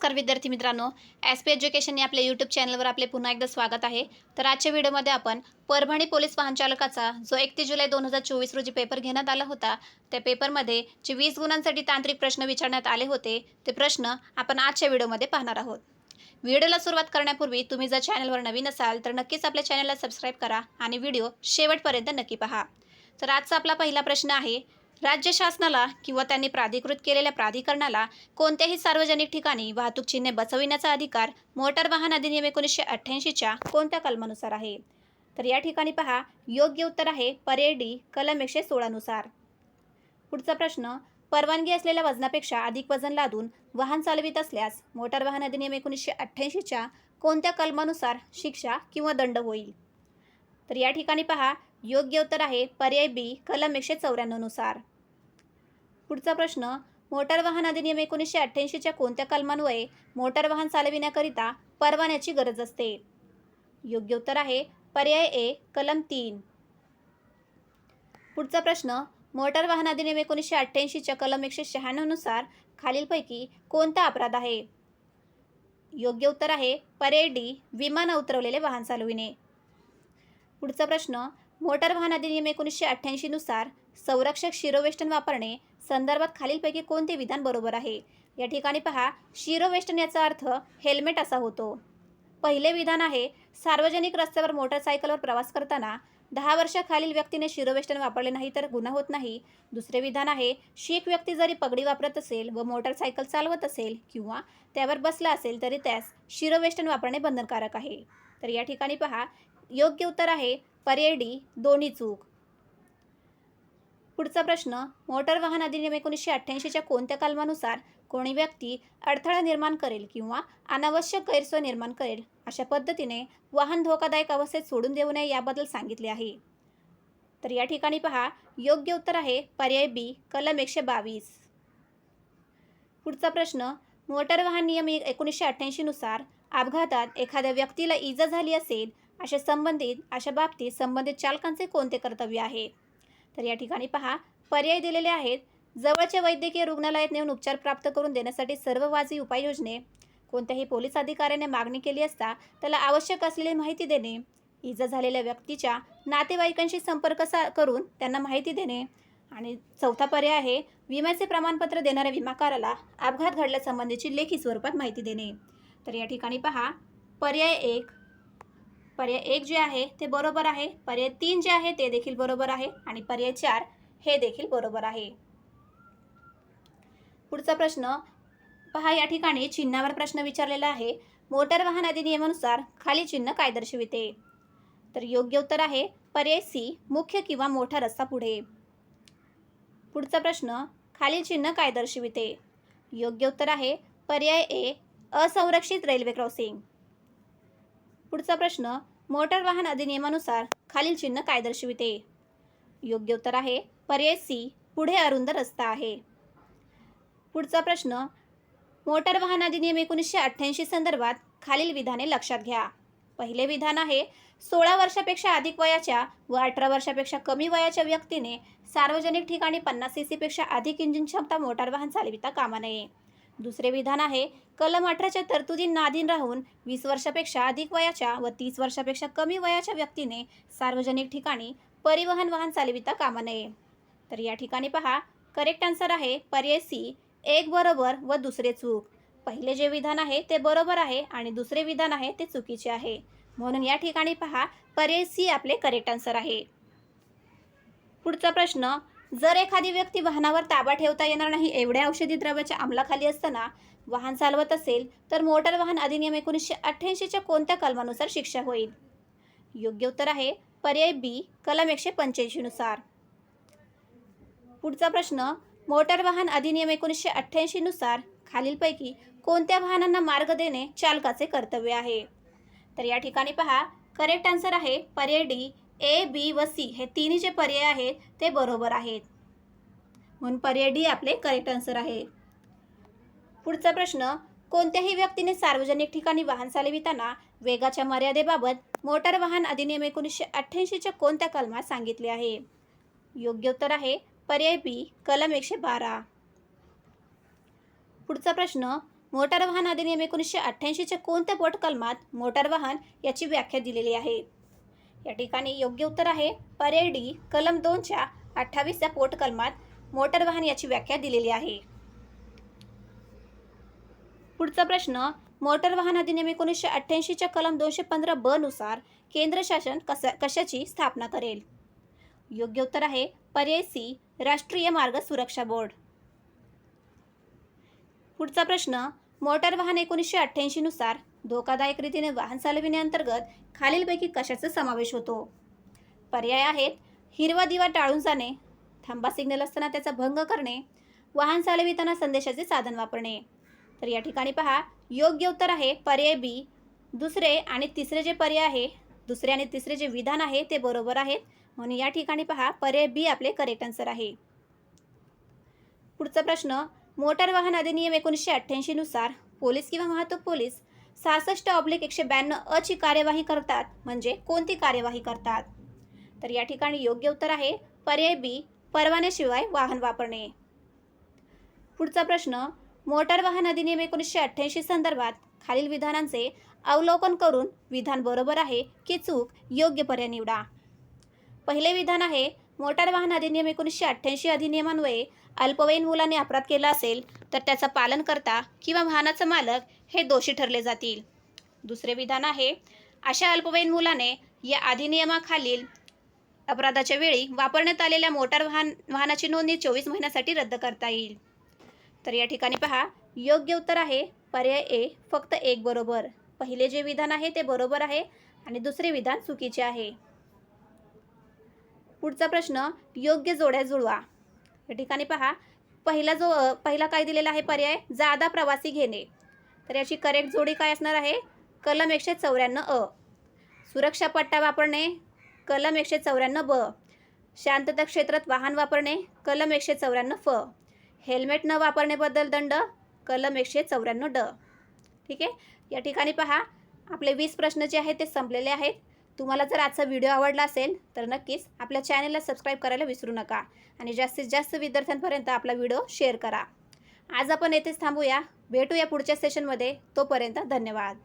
नमस्कार विद्यार्थी मित्रांनो एस पी एज्युकेशन या आपल्या यूट्यूब चॅनलवर आपले पुन्हा एकदा स्वागत आहे. तर आजच्या व्हिडिओमध्ये आपण परभणी पोलीस वाहनचालकाचा जो एकतीस जुलै दोन हजार चोवीस रोजी पेपर घेण्यात आला होता त्या पेपरमध्ये जे वीस गुणांसाठी तांत्रिक प्रश्न विचारण्यात आले होते ते प्रश्न आपण आजच्या व्हिडिओमध्ये पाहणार आहोत. व्हिडिओला सुरुवात करण्यापूर्वी तुम्ही जर चॅनलवर नवीन असाल तर नक्कीच आपल्या चॅनलला सबस्क्राईब करा आणि व्हिडिओ शेवटपर्यंत नक्की पहा. तर आजचा आपला पहिला प्रश्न आहे राज्य शासनाला किंवा त्यांनी प्राधिकृत केलेल्या प्राधिकरणाला कोणत्याही सार्वजनिक ठिकाणी वाहतूक चिन्हे बसविण्याचा अधिकार मोटार वाहन अधिनियम एकोणीसशे अठ्ठ्याऐंशीच्या कोणत्या कलमानुसार आहे? तर या ठिकाणी पहा योग्य उत्तर आहे पर्याय डी कलम एकशे सोळानुसार पुढचा प्रश्न परवानगी असलेल्या वजनापेक्षा अधिक वजन लादून वाहन चालवित असल्यास मोटार वाहन अधिनियम एकोणीसशे अठ्ठ्याऐंशीच्या कोणत्या कलमानुसार शिक्षा किंवा दंड होईल? तर या ठिकाणी पहा योग्य उत्तर आहे पर्याय बी कलम एकशे चौऱ्याण्णवनुसार पुढचा प्रश्न मोटार वाहन अधिनियम एकोणीसशे अठ्ठ्याऐंशीच्या कोणत्या कलमान्वये मोटार वाहन चालविण्याकरिता परवान्याची गरज असते? योग्य उत्तर आहे पर्याय ए कलम तीन. पुढचा प्रश्न मोटार वाहन अधिनियम एकोणीसशे अठ्ठ्याऐंशीच्या कलम एकशे शहाण्णवनुसार खालीलपैकी कोणता अपराध आहे? योग्य उत्तर आहे पर्याय डी विमान उतरवलेले वाहन चालविणे. पुढचा प्रश्न मोटार वाहन अधिनियम एकोणीसशे अठ्ठ्याऐंशीनुसार संरक्षक शिरोवेष्टन वापरणे संदर्भात खालीलपैकी कोणते विधान बरोबर आहे? या ठिकाणी पहा शिरोवेष्टन याचा अर्थ हेल्मेट असा होतो. पहिले विधान आहे सार्वजनिक रस्त्यावर मोटरसायकलवर प्रवास करताना दहा वर्षाखालील व्यक्तीने शिरोवेष्टन वापरले नाही तर गुन्हा होत नाही. दुसरे विधान आहे शीख व्यक्ती जरी पगडी वापरत असेल व मोटरसायकल चालवत असेल किंवा त्यावर बसला असेल तरी त्यास शिरोवेष्टन वापरणे बंधनकारक आहे. तर या ठिकाणी पहा योग्य उत्तर आहे पर्याय डी दोन्ही चूक. पुढचा प्रश्न मोटार वाहन अधिनियम एकोणीसशे अठ्ठ्याऐंशीच्या कोणत्या कलमानुसार कोणी व्यक्ती अडथळा निर्माण करेल किंवा अनावश्यक गैरसोय निर्माण करेल? अशा पद्धतीने वाहन धोकादायक अवस्थेत सोडून देऊ नये याबद्दल सांगितले आहे. तर या ठिकाणी पहा योग्य उत्तर आहे पर्याय बी कलम एकशे बावीस. पुढचा प्रश्न मोटार वाहन नियम एकोणीसशे अठ्ठ्याऐंशीनुसार अपघातात एखाद्या व्यक्तीला इजा झाली असेल अशा संबंधित अशा बाबतीत संबंधित चालकांचे कोणते कर्तव्य आहे? तर या ठिकाणी पहा पर्याय दिलेले आहेत. जवळच्या वैद्यकीय रुग्णालयात नेऊन उपचार प्राप्त करून देण्यासाठी सर्व वाजी उपाययोजने कोणत्याही पोलीस अधिकाऱ्याने मागणी केली असता त्याला आवश्यक असलेली माहिती देणे इजा झालेल्या व्यक्तीच्या नातेवाईकांशी संपर्क सा करून त्यांना माहिती देणे. आणि चौथा पर्याय आहे विम्याचे प्रमाणपत्र देणाऱ्या विमाकाराला अपघात घडल्यासंबंधीची लेखी स्वरूपात माहिती देणे. तर या ठिकाणी पहा पर्याय एक पर्याय एक जे आहे ते बरोबर आहे. पर्याय तीन जे आहे ते देखील बरोबर आहे. आणि पर्याय चार हे देखील बरोबर आहे. पुढचा प्रश्न पहा या ठिकाणी चिन्हावर प्रश्न विचारलेला आहे. मोटर वाहन अधिनियमानुसार खाली चिन्ह काय दर्शविते? तर योग्य उत्तर आहे पर्याय सी मुख्य किंवा मोठा रस्ता पुढे. पुढचा प्रश्न खालील चिन्ह काय दर्शविते? योग्य उत्तर आहे पर्याय ए असंरक्षित रेल्वे क्रॉसिंग. पुढचा प्रश्न मोटार वाहन अधिनियमानुसार खालील चिन्ह काय दर्शविते? योग्य उत्तर आहे पर्याय सी पुढे अरुंद रस्ता आहे. पुढचा प्रश्न मोटार वाहन अधिनियम एकोणीसशे अठ्ठ्याऐंशी संदर्भात खालील विधाने लक्षात घ्या. पहिले विधान आहे सोळा वर्षापेक्षा अधिक वयाच्या व अठरा वर्षापेक्षा कमी वयाच्या व्यक्तीने सार्वजनिक ठिकाणी पन्नास सी सीपेक्षा अधिक इंजिन क्षमता मोटार वाहन चालविता कामा नये. दुसरे विधान आहे कलम अठराच्या तरतुदींना अधीन राहून वीस वर्षापेक्षा अधिक वयाच्या व तीस वर्षापेक्षा कमी वयाच्या व्यक्तीने सार्वजनिक ठिकाणी परिवहन वाहन चालविता कामा नये. तर या ठिकाणी पहा करेक्ट आन्सर आहे पर्याय सी एक बरोबर व दुसरे चूक. पहिले जे विधान आहे ते बरोबर आहे आणि दुसरे विधान आहे ते चुकीचे आहे. म्हणून या ठिकाणी पहा पर्याय सी आपले करेक्ट आन्सर आहे. पुढचा प्रश्न जर एखादी व्यक्ती वाहनावर ताबा ठेवता येणार नाही एवढ्या औषधी द्रव्याच्या अंमलाखाली असताना वाहन चालवत असेल तर मोटार वाहन अधिनियम एकोणीसशे अठ्ठ्याऐंशीच्या कोणत्या कलमानुसार शिक्षा होईल? योग्य उत्तर आहे पर्याय बी कलम एकशे पंच्याऐंशीनुसार पुढचा प्रश्न मोटार वाहन अधिनियम एकोणीसशे अठ्ठ्याऐंशीनुसार खालीलपैकी कोणत्या वाहनांना मार्ग देणे चालकाचे कर्तव्य आहे? तर या ठिकाणी पहा करेक्ट आन्सर आहे पर्याय डी ए बी व सी हे तिन्ही जे पर्याय आहेत ते बरोबर आहेत. म्हणून पर्याय डी आपले करेक्ट आन्सर आहे. पुढचा प्रश्न कोणत्याही व्यक्तीने सार्वजनिक ठिकाणी वाहन चालविताना वेगाच्या मर्यादेबाबत मोटार वाहन अधिनियम एकोणीसशे अठ्ठ्याऐंशीच्या कोणत्या कलमात सांगितले आहे? योग्य उत्तर आहे पर्याय बी कलम एकशे बारा. पुढचा प्रश्न मोटार वाहन अधिनियम एकोणीसशे अठ्ठ्याऐंशीच्या कोणत्या पोट कलमात मोटार वाहन याची व्याख्या दिलेली आहे? या ठिकाणी योग्य उत्तर आहे. पर्याय डी कलम दोनच्या अठ्ठावीसच्या पोटकलमात मोटर वाहन याची व्याख्या दिलेली आहे. पुढचा प्रश्न मोटर वाहन अधिनियम एकोणीसशे अठ्ठ्याऐंशीच्या कलम दोनशे पंधरा ब नुसार केंद्र शासन कसा कशाची स्थापना करेल? योग्य उत्तर आहे पर्याय सी राष्ट्रीय मार्ग सुरक्षा बोर्ड. पुढचा प्रश्न मोटर वाहन एकोणीसशे अठ्ठ्याऐंशी नुसार धोकादायक रीतीने वाहन चालविण्याअंतर्गत खालीलपैकी कशाचा समावेश होतो? पर्याय आहेत. हिरवा दिवा टाळून जाणे थांबा सिग्नल असताना त्याचा भंग करणे वाहन चालविताना संदेशाचे साधन वापरणे. तर या ठिकाणी पहा योग्य उत्तर आहे पर्याय बी दुसरे आणि तिसरे जे पर्याय आहे दुसरे आणि तिसरे जे विधान आहे ते बरोबर आहेत. म्हणून या ठिकाणी पहा पर्याय बी आपले करेक्ट आन्सर आहे. पुढचा प्रश्न मोटार वाहन अधिनियम एकोणीसशे अठ्ठ्याऐंशी नुसार पोलीस किंवा वाहतूक पोलीस सहासष्ट ऑब्लिक एकशे ब्याण्णव अची कार्यवाही करतात. म्हणजे कोणती कार्यवाही करतात? तर या ठिकाणी योग्य उत्तर आहे पर्याय बी परवान्याशिवाय वाहन वापरणे. पुढचा प्रश्न मोटार वाहन अधिनियम एकोणीसशे अठ्ठ्याऐंशी संदर्भात खालील विधानांचे अवलोकन करून विधान बरोबर आहे की चूक योग्य पर्याय निवडा. पहिले विधान आहे मोटार वाहन अधिनियम एकोणीसशे अठ्ठ्याऐंशी अधिनियमान्वये अल्पवयीन मुलाने अपराध केला असेल तर त्याचा पालन करता किंवा वाहनाचा मालक हे दोषी ठरले जातील. दुसरे विधान आहे अशा अल्पवयीन मुलाने या अधिनियमाखालील अपराधाच्या वेळी वापरण्यात आलेल्या मोटार वाहन वाहनाची नोंदणी चोवीस महिन्यासाठी रद्द करता येईल. तर या ठिकाणी पहा योग्य उत्तर आहे पर्याय ए फक्त एक बरोबर. पहिले जे विधान आहे ते बरोबर आहे आणि दुसरे विधान चुकीचे आहे. पुढचा प्रश्न योग्य जोड्या जुळवा. या ठिकाणी पहा पहिला जो पहिला काय दिलेला आहे पर्याय? जादा प्रवासी घेणे. तर याची करेक्ट जोडी काय असणार आहे? कलम एकशे चौऱ्याण्णव अ. सुरक्षा पट्टा वापरणे कलम एकशे चौऱ्याण्णव ब. शांतता क्षेत्रात वाहन वापरणे कलम एकशे चौऱ्याण्णव फ. हेल्मेट न वापरणेबद्दल दंड कलम एकशे चौऱ्याण्णव ड. ठीक आहे? या ठिकाणी पहा आपले वीस प्रश्न जे आहेत ते संपलेले आहेत. तुम्हाला जर आजचा व्हिडिओ आवडला असेल तर नक्कीच आपल्या चॅनलला सबस्क्राईब करायला विसरू नका आणि जास्तीत जास्त विद्यार्थ्यांपर्यंत आपला व्हिडिओ शेअर करा. आज आपण येथेच थांबूया. भेटूया पुढच्या सेशनमध्ये. तोपर्यंत धन्यवाद.